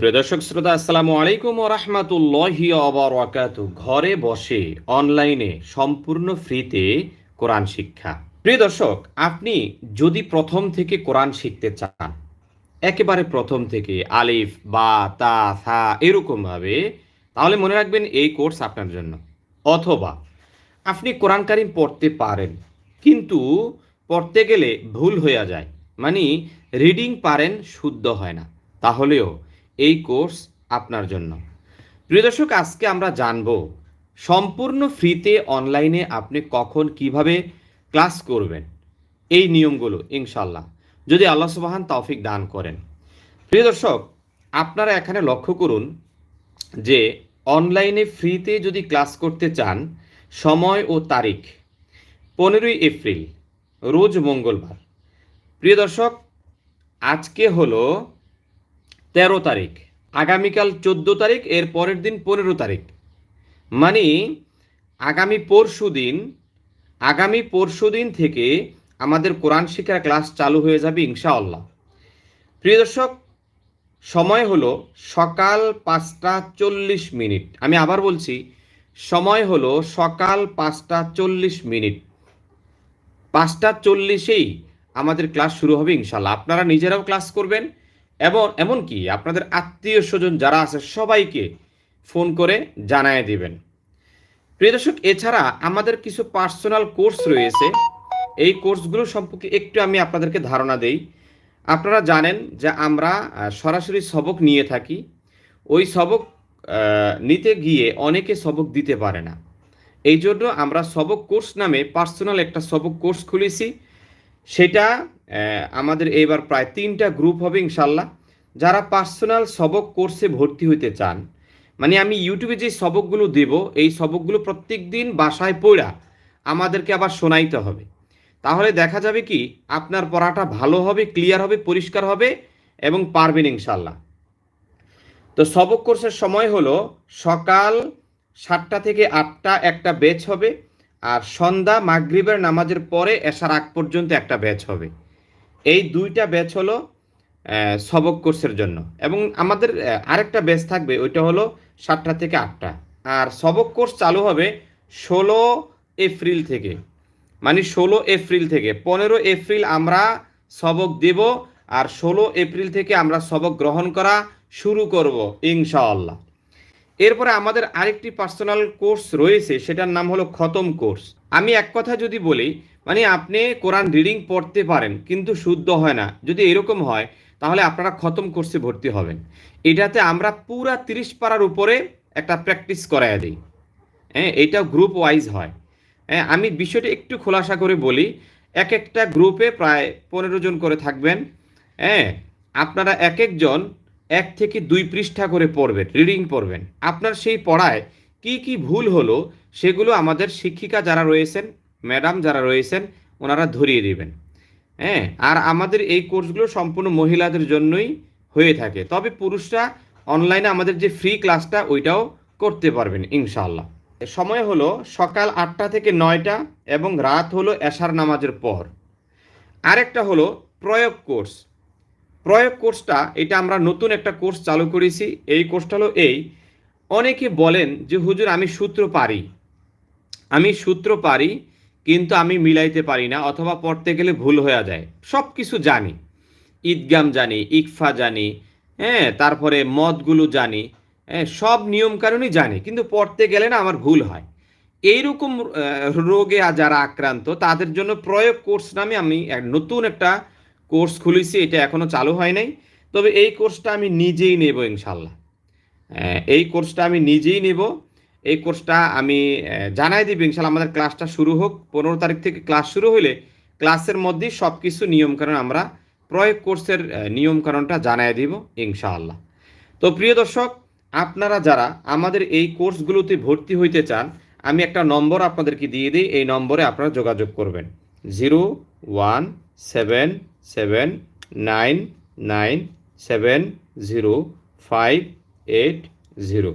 দর্শক, শ্রোতা, আসসালামু আলাইকুম রহমতুল্লাহি ঘরে বসে, অনলাইনে, সম্পূর্ণ ফ্রিতে কোরআন শিক্ষা। প্রিয় দর্শক, আপনি যদি প্রথম থেকে কোরআন শিখতে চান, একেবারে প্রথম থেকে আলিফ, বা, তা থা এরকম ভাবে, তাহলে মনে রাখবেন এই কোর্স আপনার জন্য। অথবা, আপনি কোরআন কারিম পড়তে পারেন, কিন্তু পড়তে গেলে ভুল হয়ে যায়। মানে রিডিং পারেন, শুদ্ধ হয় না। তাহলেও এই কোর্স আপনার জন্য। প্রিয় দর্শক, আজকে আমরা জানব সম্পূর্ণ ফ্রিতে অনলাইনে আপনি কখন কীভাবে ক্লাস করবেন। এই নিয়মগুলো ইনশাল্লাহ যদি আল্লাহ সুবাহান তৌফিক দান করেন। প্রিয় দর্শক, আপনারা এখানে লক্ষ্য করুন যে অনলাইনে ফ্রিতে যদি ক্লাস করতে চান, সময় ও তারিখ পনেরোই এপ্রিল, রোজ মঙ্গলবার। প্রিয় দর্শক, আজকে হলো তেরো তারিখ। আগামীকাল চোদ্দ তারিখ, এর পরের দিন পনেরো তারিখ। মানে আগামী পরশু দিন, আগামী পরশু দিন থেকে আমাদের কোরআন শিক্ষার ক্লাস চালু হয়ে যাবে ইনশাআল্লাহ। প্রিয় দর্শক, সময় হলো সকাল পাঁচটা চল্লিশ মিনিট। আমি আবার বলছি, সময় হলো সকাল পাঁচটা চল্লিশ মিনিট। পাঁচটা চল্লিশেই আমাদের ক্লাস শুরু হবে ইনশাল্লাহ আপনারা নিজেরাও ক্লাস করবেন এবং এমনকি আপনাদের আত্মীয় স্বজন যারা আছে, সবাইকে ফোন করে জানায় দিবেন। প্রিয় দর্শক, এছাড়া আমাদের কিছু পার্সোনাল কোর্স রয়েছে। এই কোর্সগুলো সম্পর্কে একটু আমি আপনাদেরকে ধারণা দেই। আপনারা জানেন যে আমরা সরাসরি সবক নিয়ে থাকি। ওই সবক নিতে গিয়ে অনেকে সবক দিতে পারে না। এই জন্য আমরা সবক কোর্স নামে পার্সোনাল একটা সবক কোর্স খুলেছি। সেটা আমাদের এবার প্রায় তিনটা গ্রুপ হবে ইনশাল্লাহ। যারা পার্সোনাল সবক কোর্সে ভর্তি হইতে চান মানে আমি ইউটিউবে যে সবকগুলো দেব, এই সবকগুলো প্রত্যেক দিন বাসায় পড়া আমাদেরকে আবার শোনাইতে হবে। তাহলে দেখা যাবে কি, আপনার পড়াটা ভালো হবে ক্লিয়ার হবে, পরিষ্কার হবে এবং পারবেন ইনশাল্লাহ। তো সবক কোর্সের সময় হলো সকাল সাতটা থেকে আটটা একটা ব্যাচ হবে, আর সন্ধ্যা মাগরিবের নামাজের পরে এসার আগ পর্যন্ত একটা ব্যাচ হবে। এই দুইটা ব্যাচ হলো সবক কোর্সের জন্য। এবং আমাদের আরেকটা ব্যাচ থাকবে, ওইটা হলো সাতটা থেকে আটটা। আর সবক কোর্স চালু হবে ষোলো এপ্রিল থেকে। মানে ষোলো এপ্রিল থেকে। পনেরো এপ্রিল আমরা সবক দেব আর ষোলো এপ্রিল থেকে আমরা সবক গ্রহণ করা শুরু করব, ইনশাআল্লাহ। এরপরে আমাদের আরেকটি পার্সোনাল কোর্স রয়েছে, সেটার নাম হলো খতম কোর্স আমি এক কথা যদি বলি মানে আপনি কোরআন রিডিং পড়তে পারেন, কিন্তু শুদ্ধ হয় না। যদি এরকম হয়, তাহলে আপনারা খতম কোর্সে ভর্তি হবেন। এটাতে আমরা পুরা তিরিশ পাড়ার উপরে একটা প্র্যাকটিস করায় দিই। হ্যাঁ এইটাও গ্রুপ ওয়াইজ হয়। হ্যাঁ আমি বিষয়টা একটু খোলাসা করে বলি, এক একটা গ্রুপে প্রায় পনেরো জন করে থাকবেন। হ্যাঁ আপনারা এক একজন এক থেকে দুই পৃষ্ঠা করে পড়বেন রিডিং পড়বেন। আপনার সেই পড়ায় কি কি ভুল হলো সেগুলো আমাদের শিক্ষিকা যারা রয়েছেন ম্যাডাম যারা রয়েছেন, ওনারা ধরিয়ে দিবেন। হ্যাঁ আর আমাদের এই কোর্সগুলো সম্পূর্ণ মহিলাদের জন্যই হয়ে থাকে। তবে পুরুষরা অনলাইনে আমাদের যে ফ্রি ক্লাসটা ওইটাও করতে পারবেন, ইনশাআল্লাহ। সময় হলো সকাল আটটা থেকে নয়টা এবং রাত হলো এশার নামাজের পর। আরেকটা হলো প্রয়োগ কোর্স। প্রয়োগ কোর্সটা, এটা আমরা নতুন একটা কোর্স চালু করেছি। এই কোর্সটা হলো এই। অনেকে বলেন যে, হুজুর, আমি সূত্র পারি। আমি সূত্র পারি, কিন্তু আমি মিলাইতে পারি না, অথবা পড়তে গেলে ভুল হয়ে যায়। সব কিছু জানি। ঈদগাম জানি, ইকফা জানি হ্যাঁ তারপরে মদগুলো জানি হ্যাঁ সব নিয়মকানুনই জানি, কিন্তু পড়তে গেলে না আমার ভুল হয়। এইরকম রোগে যারা আক্রান্ত, তাদের জন্য প্রয়োগ কোর্স নামে আমি নতুন একটা কোর্স খুলেছি, এটা এখনও চালু হয় নাই। তবে এই কোর্সটা আমি নিজেই নেব ইনশাল্লাহ। এই কোর্সটা আমি নিজেই নেব। এই কোর্সটা আমি জানাই দিব ইনশাল্লাহ আমাদের ক্লাসটা শুরু হোক। পনেরো তারিখ থেকে ক্লাস শুরু হলে ক্লাসের মধ্যেই সব কিছু নিয়মকানুন আমরা প্রয়োগ কোর্সের নিয়মকানুনটা জানাই দিব ইনশাআল্লাহ তো প্রিয় দর্শক, আপনারা যারা আমাদের এই কোর্সগুলোতে ভর্তি হইতে চান, আমি একটা নম্বর আপনাদেরকে দিয়ে দিই। এই নম্বরে আপনারা যোগাযোগ করবেন। Zero one seven seven nine nine seven zero five eight zero